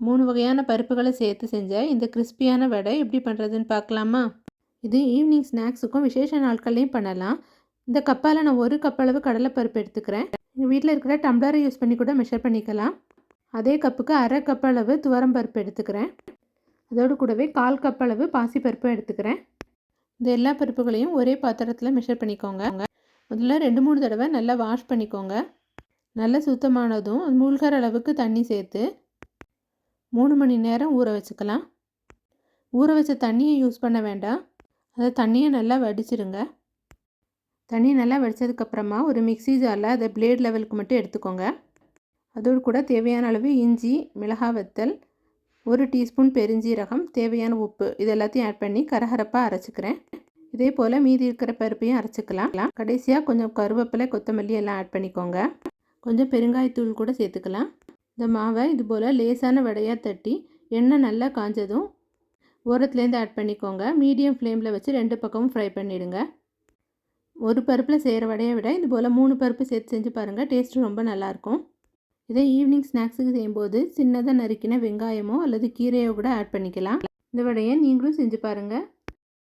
மூணு வகையான பருப்புகளை சேர்த்து செஞ்ச இந்த கிறிஸ்பியான வடை எப்படி பண்ணுறதுன்னு பார்க்கலாமா? இது ஈவினிங் ஸ்நாக்ஸுக்கும் விசேஷ நாட்கள்லையும் பண்ணலாம். இந்த கப்பால் நான் ஒரு கப் அளவு கடலைப்பருப்பு எடுத்துக்கிறேன். எங்கள் வீட்டில் இருக்கிற டம்ளரை யூஸ் பண்ணி கூட மெஷர் பண்ணிக்கலாம். அதே கப்புக்கு அரை கப் அளவு துவரம் பருப்பு எடுத்துக்கிறேன். அதோடு கூடவே கால் கப் அளவு பாசிப்பருப்பு எடுத்துக்கிறேன். இந்த எல்லா பருப்புகளையும் ஒரே பாத்திரத்தில் மெஷர் பண்ணிக்கோங்க. முதல்ல ரெண்டு மூணு தடவை நல்லா வாஷ் பண்ணிக்கோங்க. நல்லா சுத்தமானதும் மூழ்கிற அளவுக்கு தண்ணி சேர்த்து மூணு மணி நேரம் ஊற வச்சுக்கலாம். ஊற வச்ச தண்ணியை யூஸ் பண்ண வேண்டாம். அதை தண்ணியை நல்லா வடிச்சிருங்க. தண்ணி நல்லா வடித்ததுக்கப்புறமா ஒரு மிக்ஸி ஜாரில் அதை பிளேட் லெவலுக்கு மட்டும் எடுத்துக்கோங்க. அதோடு கூட தேவையான அளவு இஞ்சி மிளகாய் வத்தல் ஒரு டீஸ்பூன் பெருஞ்சீரகம் தேவையான உப்பு இது எல்லாத்தையும் ஆட் பண்ணி கரகரப்பாக அரைச்சிக்கிறேன். இதே போல் மீதி இருக்கிற பருப்பையும் அரைச்சிக்கலாம். கடைசியாக கொஞ்சம் கருவேப்பிலை கொத்தமல்லி எல்லாம் ஆட் பண்ணிக்கோங்க. கொஞ்சம் பெருங்காயத்தூள் கூட சேர்த்துக்கலாம். இந்த மாவை இது போல் லேசான வடையாக தட்டி எண்ணெய் நல்லா காஞ்சதும் ஓரத்துலேருந்து ஆட் பண்ணிக்கோங்க. மீடியம் ஃப்ளேமில் வச்சு ரெண்டு பக்கமும் ஃப்ரை பண்ணிவிடுங்க ஒரு பருப்பில் செய்கிற வடையை விட இது போல் மூணு பருப்பு சேர்த்து செஞ்சு பாருங்கள் டேஸ்ட்டு ரொம்ப நல்லாயிருக்கும் இதே ஈவினிங் ஸ்நாக்ஸுக்கு செய்யும்போது சின்னதாக நறுக்கின வெங்காயமோ அல்லது கீரையோ கூட ஆட் பண்ணிக்கலாம். இந்த வடையை நீங்களும் செஞ்சு பாருங்கள்